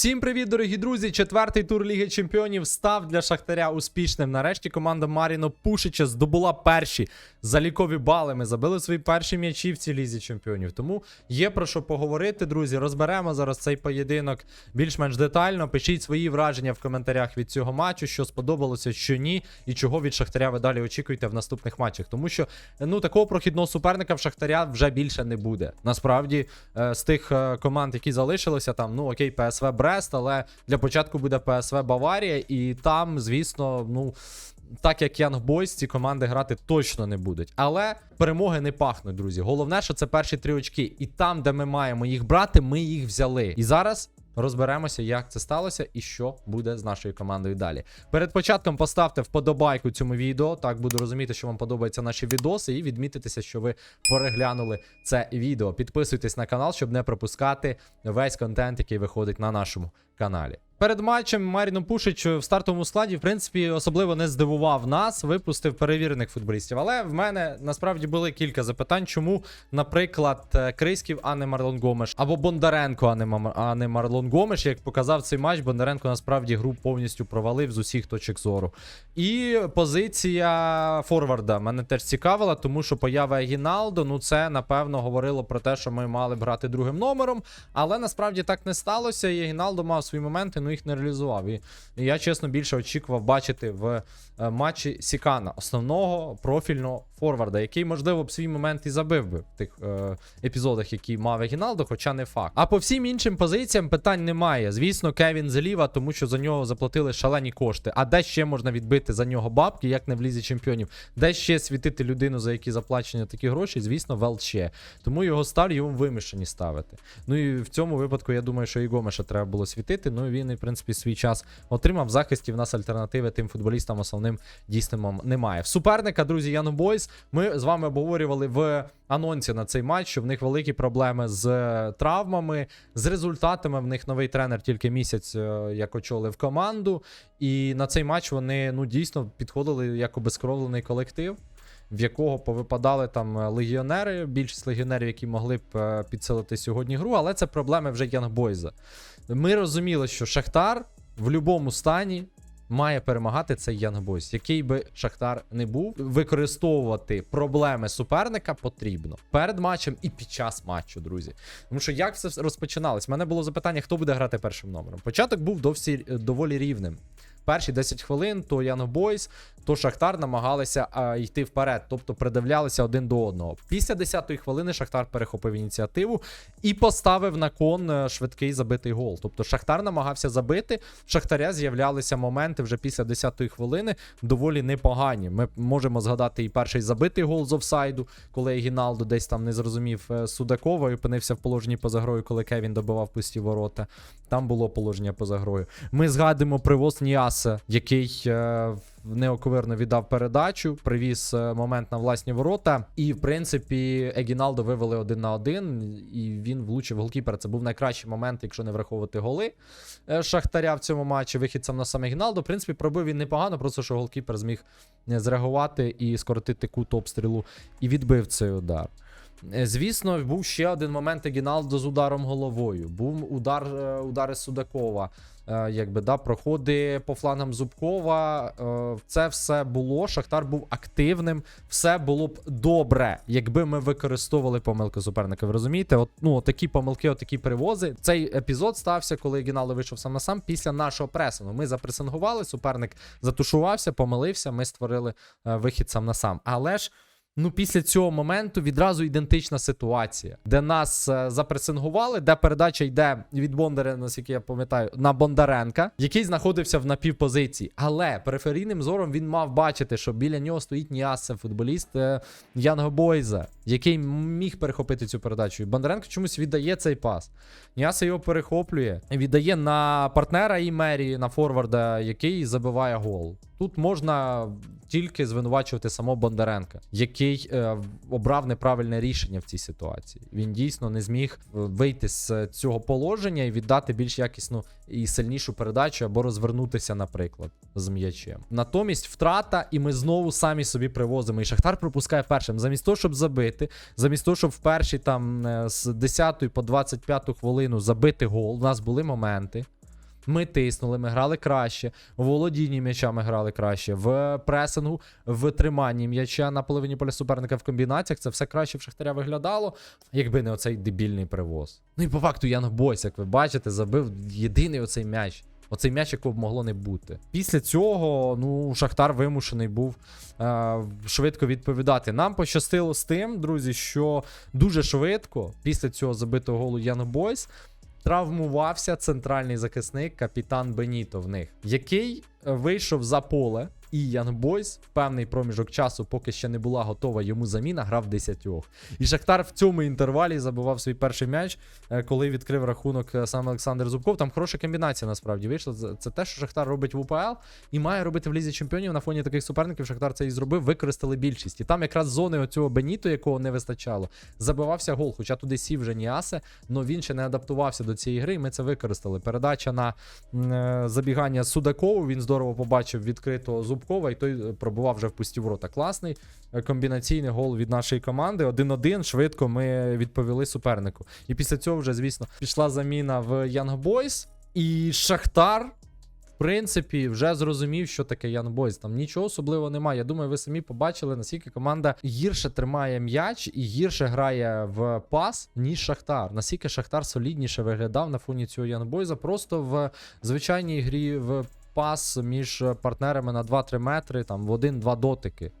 Всім привіт, дорогі друзі! Четвертий тур Ліги Чемпіонів став для Шахтаря успішним. Нарешті команда Маріно Пушича здобула перші залікові бали. Ми забили свої перші м'ячі в цій лізі чемпіонів. Тому є про що поговорити, друзі. Розберемо зараз цей поєдинок більш-менш детально. Пишіть свої враження в коментарях від цього матчу, що сподобалося, що ні, і чого від Шахтаря ви далі очікуєте в наступних матчах. Тому що ну такого прохідного суперника в Шахтаря вже більше не буде. Насправді, е, з тих е, команд, які залишилися, там ну окей, ПСВ Брест, але для початку буде ПСВ Баварія, і там, звісно, ну. Так як Янг Бойс, ці команди грати точно не будуть. Але перемоги не пахнуть, друзі. Головне, що це перші три очки. І там, де ми маємо їх брати, ми їх взяли. І зараз розберемося, як це сталося і що буде з нашою командою далі. Перед початком поставте вподобайку цьому відео. Так буду розуміти, що вам подобаються наші відоси, і відмітитеся, що ви переглянули це відео. Підписуйтесь на канал, щоб не пропускати весь контент, який виходить на нашому каналі. Перед матчем Маріно Пушич в стартовому складі, в принципі, особливо не здивував нас, випустив перевірених футболістів. Але в мене насправді були кілька запитань, чому, наприклад, е, Криськів, а не Марлон Гомеш, або Бондаренко, а не, Мам- а не Марлон Гомеш. Як показав цей матч, Бондаренко насправді гру повністю провалив з усіх точок зору. І позиція Форварда мене теж цікавила, тому що поява Гіналдо, ну це напевно говорило про те, що ми мали б грати другим номером. Але насправді так не сталося. І Гіналдо мав свої моменти, ну їх не реалізував. І, я чесно більше очікував бачити в е, матчі Сікана, основного профільного форварда, який, можливо, б свій момент і забив би в тих е, епізодах, які мав Гіналдо, хоча не факт. А по всім іншим позиціям питань немає. Звісно, Кевін зліва, тому що за нього заплатили шалені кошти. А де ще можна відбити за нього бабки, як не в лізі чемпіонів? Де ще світити людину, за які заплачені такі гроші? Звісно, Велче. Тому його ставлю, йому вимушені ставити. Ну і в цьому випадку я думаю, що і Гомеша треба було світити. Ну і він, і, принципі, свій час отримав. В захисті в нас альтернативи тим футболістам основним дійсним немає. В суперника, друзі, Яну Бойс. Ми з вами обговорювали в анонсі на цей матч, що в них великі проблеми з е, травмами, з результатами. В них новий тренер тільки місяць, е, як очолив команду. І на цей матч вони ну дійсно підходили як обезкровлений колектив. В якого повипадали там е, легіонери, більшість легіонерів, які могли б підсилити сьогодні гру, але це проблеми вже Янгбойза. Ми розуміли, що Шахтар в будь-якому стані має перемагати цей Янгбойс, Який би Шахтар не був, використовувати проблеми суперника потрібно перед матчем і під час матчу, друзі. Тому що як все розпочиналось? У мене було запитання, хто буде грати першим номером. Початок був довсі, доволі рівним. Перші 10 хвилин то Яно Бойс, то Шахтар намагалися а, йти вперед, тобто придивлялися один до одного. Після 10-ї хвилини Шахтар перехопив ініціативу і поставив на кон е, швидкий забитий гол. Тобто Шахтар намагався забити. В Шахтаря з'являлися моменти вже після 10-ї хвилини доволі непогані. Ми можемо згадати і перший забитий гол з офсайду, коли Гіналдо десь там не зрозумів е, Судакова і опинився в положенні поза грою, коли Кевін добивав пусті ворота. Там було положення поза грою. Ми згадуємо привоз Ніаса, який е, неоковирно віддав передачу, привіз е, момент на власні ворота. І, в принципі, Егіналдо вивели один на один, і він влучив голкіпера. Це був найкращий момент, якщо не враховувати голи е, Шахтаря в цьому матчі. Вихід сам на саме Гіналдо. В принципі, пробив він непогано, просто що голкіпер зміг зреагувати і скоротити кут обстрілу і відбив цей удар. Звісно, був ще один момент Гіналдо з ударом головою. Був удар удари Судакова. Е, Якби да, проходи по флангам Зубкова. Е, Це все було. Шахтар був активним. Все було б добре, якби ми використовували помилки суперника. Ви розумієте? От ну такі помилки, от такі привози. Цей епізод стався, коли Гіналдо вийшов сам на сам після нашого пресингу. Ми запресингували, суперник затушувався, помилився. Ми створили е, вихід сам на сам. Але ж. Ну, після цього моменту відразу ідентична ситуація, де нас е, запресингували, де передача йде від Бондаря, наскільки я пам'ятаю, на Бондаренка, який знаходився в напівпозиції. Але периферійним зором він мав бачити, що біля нього стоїть Ніаса, футболіст е, Янго Бойза, який міг перехопити цю передачу. Бондаренко чомусь віддає цей пас. Ніаса його перехоплює, віддає на партнера і Мері, на форварда, який забиває гол. Тут можна тільки звинувачувати самого Бондаренка, який е, обрав неправильне рішення в цій ситуації. Він дійсно не зміг е, вийти з цього положення і віддати більш якісну і сильнішу передачу або розвернутися, наприклад, з м'ячем. Натомість втрата, і ми знову самі собі привозимо. І Шахтар пропускає першим. Замість того, щоб забити, замість того, щоб в першій там е, з 10 по 25 хвилину забити гол. У нас були моменти. Ми тиснули, ми грали краще, в володінні м'ячами грали краще, в пресингу, в триманні м'яча на половині поля суперника в комбінаціях. Це все краще в Шахтаря виглядало, якби не оцей дебільний привоз. Ну і по факту Янг Бойс, як ви бачите, забив єдиний оцей м'яч. Оцей м'яч, якого б могло не бути. Після цього, ну, Шахтар вимушений був е, швидко відповідати. Нам пощастило з тим, друзі, що дуже швидко, після цього забитого голу Янг Бойс, травмувався центральний захисник капітан Беніто в них, який е, вийшов за поле. І Ян Бойс в певний проміжок часу, поки ще не була готова йому заміна, грав 10. І Шахтар в цьому інтервалі забивав свій перший м'яч, е, коли відкрив рахунок е, сам Олександр Зубков. Там хороша комбінація насправді вийшла. Це- те, що Шахтар робить в УПЛ і має робити в лізі чемпіонів на фоні таких суперників. Шахтар це і зробив, використали більшість. І там якраз зони оцього Беніто, якого не вистачало, забивався гол. Хоча туди сів вже Ніасе, але він ще не адаптувався до цієї гри. І ми це використали. Передача на е, забігання Судакову. Він здорово побачив відкритого Зубкова, і той е, пробував вже в пусті ворота. Класний е, комбінаційний гол від нашої команди. 1-1. Швидко ми відповіли супернику. І після цього вже, звісно, пішла заміна в Young Boys. І Шахтар. В принципі, вже зрозумів, що таке Young Boys. Там нічого особливого немає. Я думаю, ви самі побачили, наскільки команда гірше тримає м'яч і гірше грає в пас, ніж Шахтар. Наскільки Шахтар солідніше виглядав на фоні цього Young Boys. Просто в звичайній грі в пас між партнерами на 2-3 метри, там в один-два дотики.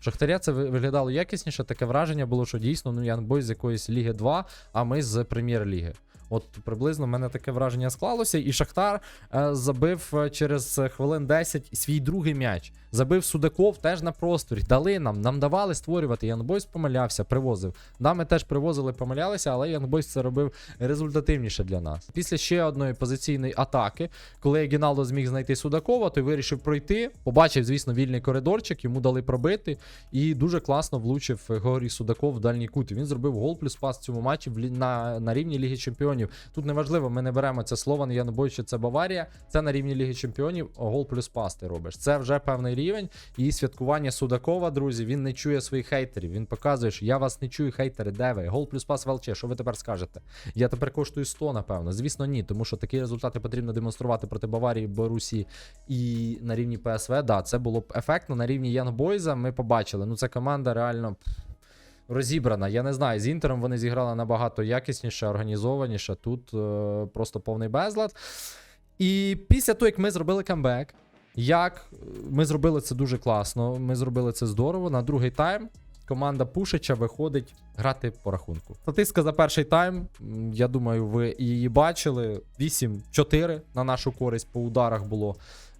В Шахтаря це виглядало якісніше. Таке враження було, що дійсно ну Янбой з якоїсь Ліги 2, а ми з прем'єр-ліги. От приблизно в мене таке враження склалося, і Шахтар е, забив е, через хвилин 10 свій другий м'яч. Забив Судаков теж на просторі. Дали нам, нам давали створювати. Ян Бойс помилявся, привозив. Да, ми теж привозили, помилялися, але Ян Бойс це робив результативніше для нас. Після ще одної позиційної атаки, коли Гіналдо зміг знайти Судакова, той вирішив пройти. Побачив, звісно, вільний коридорчик, йому дали пробити. І дуже класно влучив Георгій Судаков в дальній кут. Він зробив гол плюс пас в цьому матчі на, на рівні Ліги Чемпіонів. Тут неважливо, ми не беремо це слово, я не боюсь, що це Баварія. Це на рівні Ліги Чемпіонів. Гол плюс пас ти робиш. Це вже певний рівень. І святкування Судакова, друзі, він не чує своїх хейтерів. Він показує, що я вас не чую, хейтери, де ви? Гол плюс пас в ЛЧ. Що ви тепер скажете? Я тепер коштую 100, напевно. Звісно, ні, тому що такі результати потрібно демонструвати проти Баварії, Борусі і на рівні ПСВ. Да, це було б ефектно. На рівні Янг Бойза ми побачили. Ну, це команда реально. Розібрана, я не знаю. З Інтером вони зіграли набагато якісніше, організованіше. Тут е, просто повний безлад. І після того, як ми зробили камбек, як е, ми зробили це дуже класно, ми зробили це здорово. На другий тайм команда Пушича виходить грати по рахунку. Статистика за перший тайм, я думаю, ви її бачили. 8-4 на нашу користь по ударах було.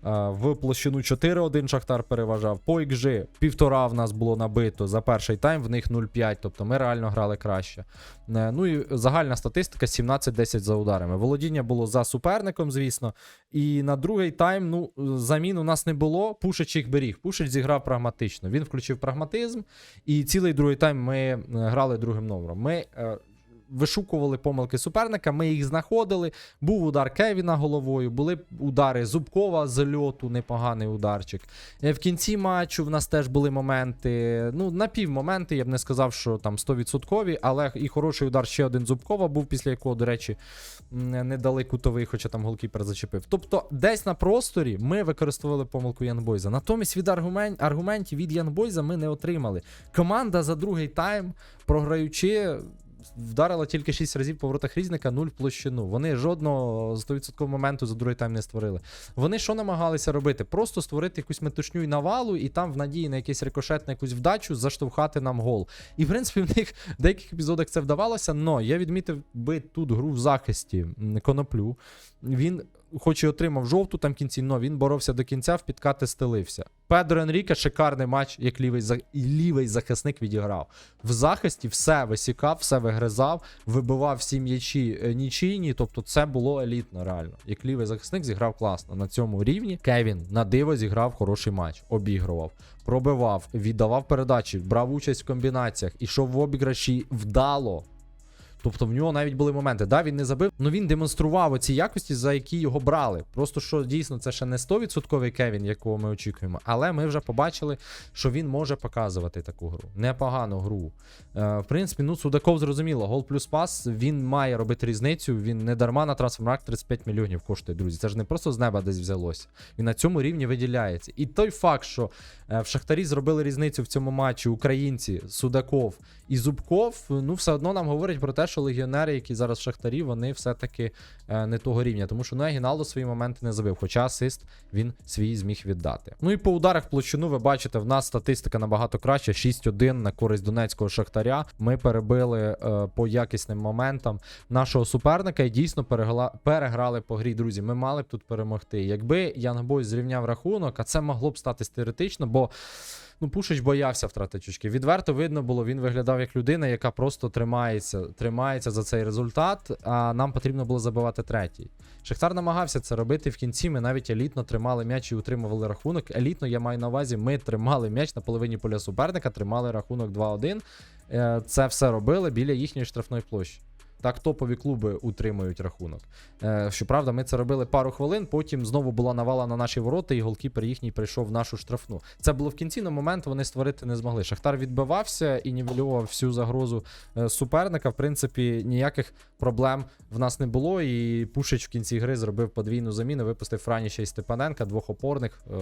Е, В площину 4-1 Шахтар переважав. По XG півтора в нас було набито за перший тайм, в них 0-5, тобто ми реально грали краще. Е, Ну і загальна статистика 17-10 за ударами. Володіння було за суперником, звісно. І на другий тайм, ну, замін у нас не було. Пушич їх беріг. Пушич зіграв прагматично. Він включив прагматизм, і цілий другий тайм ми е, грали другим номером. Ми вишукували помилки суперника, ми їх знаходили. Був удар Кевіна головою, були удари Зубкова з льоту, непоганий ударчик. Е, В кінці матчу в нас теж були моменти. Ну, напівмоменти, я б не сказав, що там 100%, але і хороший удар ще один Зубкова був, після якого, до речі, не дали кутовий, хоча там голкіпер зачепив. Тобто, десь на просторі ми використовували помилку Янбойза. Натомість від аргумен... аргументів від Янбойза ми не отримали. Команда за другий тайм, програючи. Вдарила тільки 6 разів по воротах різника, 0 в площину. Вони жодного 100% моменту за другий тайм не створили. Вони що намагалися робити? Просто створити якусь метушню і навалу, і там в надії на якийсь рикошет, на якусь вдачу заштовхати нам гол. І в принципі в них в деяких епізодах це вдавалося, але я відмітив би тут гру в захисті коноплю. Він. Хоч і отримав жовту там кінці, но він боровся до кінця, в підкати стелився. Педро Енріке шикарний матч, як лівий, за- лівий захисник відіграв. В захисті все висікав, все вигризав, вибивав всі м'ячі е, нічийні. Тобто це було елітно, реально. Як лівий захисник зіграв класно на цьому рівні. Кевін на диво зіграв хороший матч, обігрував, пробивав, віддавав передачі, брав участь в комбінаціях, ішов в обіграші вдало. Тобто в нього навіть були моменти. Да, він не забив, але він демонстрував ці якості, за які його брали. Просто що дійсно це ще не 100% Кевін, якого ми очікуємо, але ми вже побачили, що він може показувати таку гру. Непогану гру. Е, в принципі, ну Судаков зрозуміло, гол плюс пас, він має робити різницю. Він не дарма на трансформак 35 мільйонів коштує, друзі. Це ж не просто з неба десь взялося. Він на цьому рівні виділяється. І той факт, що е, в Шахтарі зробили різницю в цьому матчі українці, Судаков і Зубков, ну все одно нам говорить про те, що легіонери, які зараз в Шахтарі, вони все-таки е, не того рівня. Тому що Гіналдо свої моменти не забив, хоча асист він свій зміг віддати. Ну і по ударах в площину ви бачите, в нас статистика набагато краща. 6-1 на користь донецького шахтаря. Ми перебили е, по якісним моментам нашого суперника і дійсно перегла... переграли по грі. Друзі, ми мали б тут перемогти. Якби Янгбой зрівняв рахунок, а це могло б стати теоретично, бо. Ну, Пушич боявся втратити очки. Відверто видно було, він виглядав як людина, яка просто тримається, тримається за цей результат, а нам потрібно було забивати третій. Шахтар намагався це робити в кінці. Ми навіть елітно тримали м'яч і утримували рахунок. Елітно, я маю на увазі, ми тримали м'яч на половині поля суперника, тримали рахунок 2-1. Е, Це все робили біля їхньої штрафної площі. Так, топові клуби утримують рахунок. Е, щоправда, ми це робили пару хвилин, потім знову була навала на наші ворота, і голкіпер їхній прийшов в нашу штрафну. Це було в кінці, на момент вони створити не змогли. Шахтар відбивався і нівелював всю загрозу е, суперника. В принципі, ніяких проблем в нас не було. І Пушич в кінці гри зробив подвійну заміну, випустив Франіша і Степаненка, двох опорних е,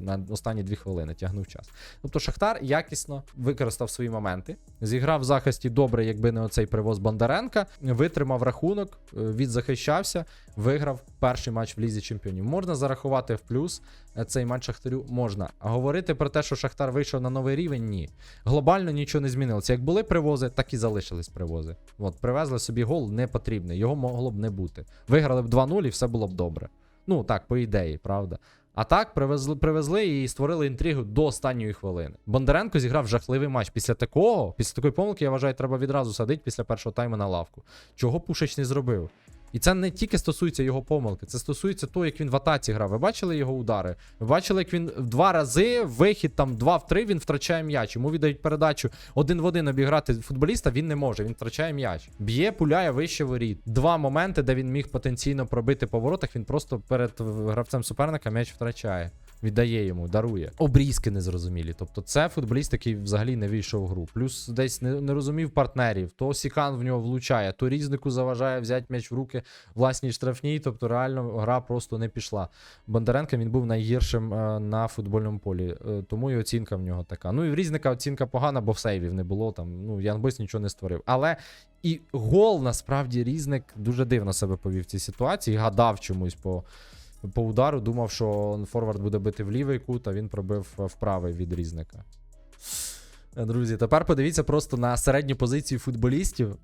на останні дві хвилини, тягнув час. Тобто Шахтар якісно використав свої моменти, зіграв в захисті добре, якби не оцей привоз Бондаренка, витримав рахунок, е, відзахищався, виграв перший матч в лізі чемпіонів. Можна зарахувати в плюс е, цей матч Шахтарю можна. А говорити про те, що Шахтар вийшов на новий рівень, ні. Глобально нічого не змінилося. Як були привози, так і залишились привози. От, привезли собі гол не потрібний, його могло б не бути. Виграли б 2-0 і все було б добре. Ну так, по ідеї, правда. А так привезли, привезли і створили інтригу до останньої хвилини. Бондаренко зіграв жахливий матч. Після такого, після такої помилки, я вважаю, треба відразу садити після першого тайму на лавку. Чого Пушич не зробив? І це не тільки стосується його помилки, це стосується того, як він в атаці грав. Ви бачили його удари? Ви бачили, як він в два рази вихід там два в три він втрачає м'яч. Йому віддають передачу один в один обіграти футболіста. Він не може. Він втрачає м'яч. Б'є, пуляє вище воріт. Два моменти, де він міг потенційно пробити по воротах. Він просто перед гравцем суперника м'яч втрачає. Віддає йому, дарує. Обрізки незрозумілі. Тобто, це футболіст, який взагалі не вийшов в гру. Плюс десь не, не розумів партнерів. То Сікан в нього влучає, то різнику заважає взяти м'яч в руки власній штрафній. Тобто, реально гра просто не пішла. Бондаренко він був найгіршим е, на футбольному полі. Е, тому і оцінка в нього така. Ну і в різника оцінка погана, бо в сейвів не було там. Ну, Ян нічого не створив. Але і гол насправді різник дуже дивно себе повів в цій ситуації. Гадав чомусь по. По удару думав, що форвард буде бити в лівий кут, а він пробив в правий від різника. Е, Друзі, тепер подивіться просто на середню позицію футболістів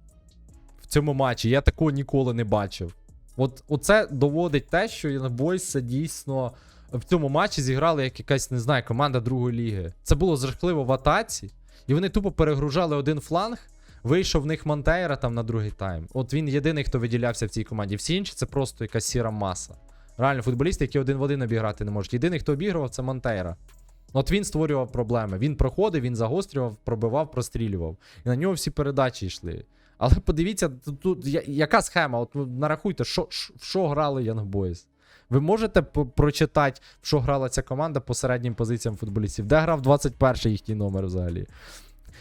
в цьому матчі. Я такого ніколи не бачив. От оце доводить те, що це дійсно в цьому матчі зіграли як якась, не знаю, команда другої ліги. Це було жахливо в атаці, і вони тупо перегружали один фланг. Вийшов в них Монтейра там на другий тайм. От він єдиний, хто виділявся в цій команді. Всі інші це просто якась сіра маса. Реально, футболісти, які один в один обіграти не можуть. Єдиний, хто обігрував, це Монтейра. От він створював проблеми. Він проходив, він загострював, пробивав, прострілював. І на нього всі передачі йшли. Але подивіться, тут, яка схема? От ну, нарахуйте, що, в що грали Boys? Ви можете прочитати, в що грала ця команда по середнім позиціям футболістів? Де грав 21 їхній номер взагалі?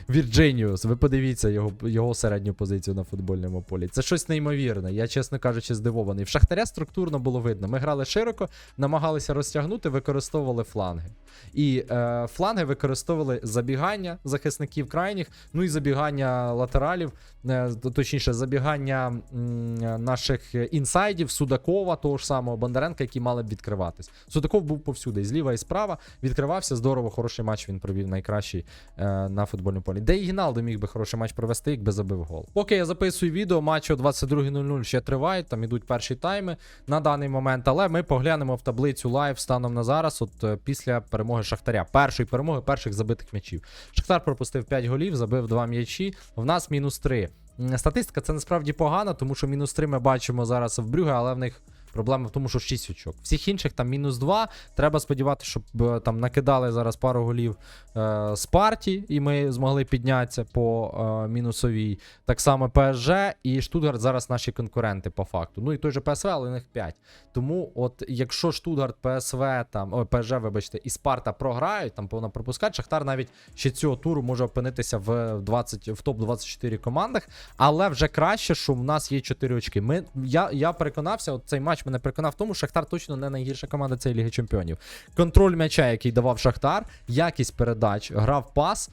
Вірджиніус, ви подивіться його, його середню позицію на футбольному полі. Це щось неймовірне. Я, чесно кажучи, здивований. В Шахтаря структурно було видно. Ми грали широко, намагалися розтягнути, використовували фланги. І е, фланги використовували забігання захисників крайніх, ну і забігання латералів, е, точніше, забігання м, наших інсайдів, Судакова, того ж самого Бондаренка, які мали б відкриватись. Судаков був повсюди, і зліва і справа. Відкривався здорово, хороший матч він провів найкращий е, на футбольному полі. Де і Гіналдо міг би хороший матч провести, якби забив гол. Поки я записую відео, матч о 22.00 ще триває, там ідуть перші тайми на даний момент. Але ми поглянемо в таблицю лайв станом на зараз, от е, після перемоги Шахтаря. Першої перемоги, перших забитих м'ячів. Шахтар пропустив 5 голів, забив 2 м'ячі. В нас мінус 3. Статистика це насправді погана, тому що мінус 3 ми бачимо зараз в Брюге, але в них Проблема в тому, що 6 очок. Всіх інших там мінус 2. Треба сподіватися, щоб е, там накидали зараз пару голів е, Спарті, і ми змогли піднятися по е, мінусовій. Так само ПСЖ і Штутгарт зараз наші конкуренти по факту. Ну і той же ПСВ, але них 5. Тому, от якщо Штутгарт, ПСВ, там, ой, ПСЖ, вибачте, і Спарта програють, там повно пропускають, Шахтар навіть ще цього туру може опинитися в 20, в топ-24 командах. Але вже краще, що в нас є 4 очки. Ми, я, я переконався, от цей матч мене переконав в тому, що Шахтар точно не найгірша команда цієї Ліги Чемпіонів. Контроль м'яча, який давав Шахтар, якість передач, грав пас.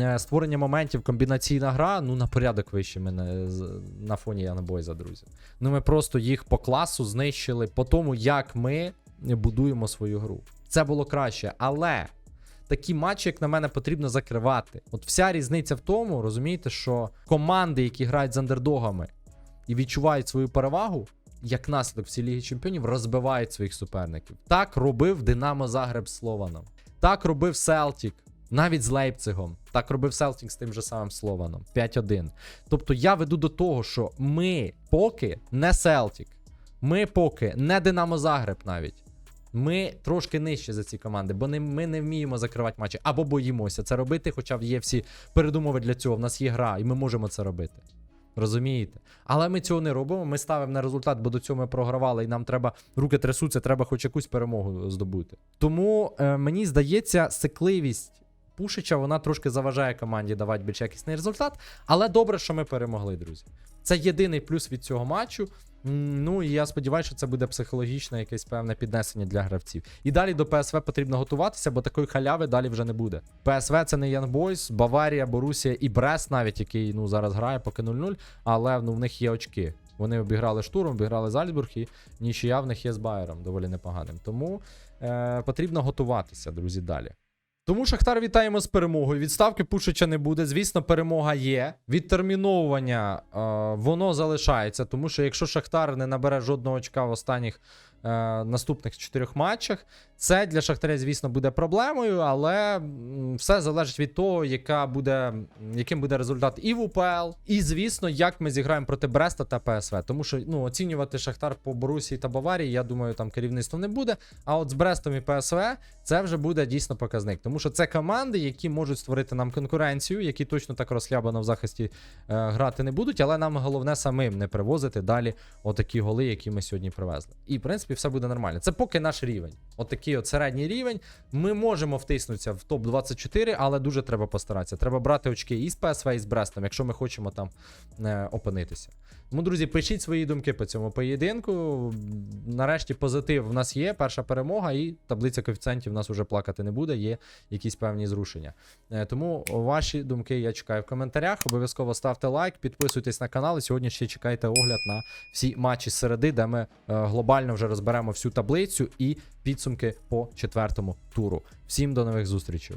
е, Створення моментів, комбінаційна гра, ну на порядок вище мене на фоні Янобойза, друзі. Ну ми просто їх по класу знищили по тому, як ми будуємо свою гру. Це було краще, але такі матчі, як на мене, потрібно закривати. От вся різниця в тому, розумієте, що команди, які грають з андердогами і відчувають свою перевагу, як наслідок всі Ліги Чемпіонів, розбивають своїх суперників. Так робив Динамо Загреб з Слованом. Так робив Селтік. Навіть з Лейпцигом. Так робив Селтік з тим же самим Слованом. 5-1. Тобто я веду до того, що ми поки не Селтік. Ми поки не Динамо Загреб навіть. Ми трошки нижче за ці команди, бо не, ми не вміємо закривати матчі або боїмося це робити, хоча є всі передумови для цього. В нас є гра, і ми можемо це робити. Розумієте? Але ми цього не робимо. Ми ставимо на результат, бо до цього ми програвали, і нам треба руки трясуться, треба хоч якусь перемогу здобути. Тому е, мені здається, сикливість Пушича вона трошки заважає команді давати більш якісний результат. Але добре, що ми перемогли, друзі. Це єдиний плюс від цього матчу. Ну і я сподіваюся, що це буде психологічне якесь певне піднесення для гравців. І далі до ПСВ потрібно готуватися, бо такої халяви далі вже не буде. ПСВ це не Boys, Баварія, Борусія і Брест, навіть який ну зараз грає поки 0-0, але ну в них є очки. Вони обіграли штурм, обіграли Зальцбург і нічия в них є з Байером доволі непоганим. Тому е, потрібно готуватися, друзі, далі. Тому Шахтар вітаємо з перемогою. Відставки Пушича не буде. Звісно, перемога є. Відтерміновування е, воно залишається, тому що якщо Шахтар не набере жодного очка в останніх наступних чотирьох матчах, це для Шахтаря, звісно, буде проблемою, але все залежить від того, яка буде, яким буде результат і в УПЛ, і звісно, як ми зіграємо проти Бреста та ПСВ. Тому що ну, оцінювати Шахтар по Борусії та Баварії, я думаю, там керівництво не буде. А от з Брестом і ПСВ це вже буде дійсно показник. Тому що це команди, які можуть створити нам конкуренцію, які точно так розхлябано в захисті е, грати не будуть, але нам головне самим не привозити далі отакі голи, які ми сьогодні привезли. І в принципі все буде нормально. Це поки наш рівень. Отакий от середній рівень. Ми можемо втиснутися в топ 24, але дуже треба постаратися. Треба брати очки і з ПСВ, і з Брестом, якщо ми хочемо там е, опинитися. Тому, друзі, пишіть свої думки по цьому поєдинку. Нарешті позитив в нас є, перша перемога, і таблиця коефіцієнтів в нас уже плакати не буде, є якісь певні зрушення. Е, Тому ваші думки я чекаю в коментарях. Обов'язково ставте лайк, підписуйтесь на канал. І сьогодні ще чекайте огляд на всі матчі з середи, де ми е, глобально вже розберемо всю таблицю і підсумки по четвертому туру. Всім до нових зустрічей.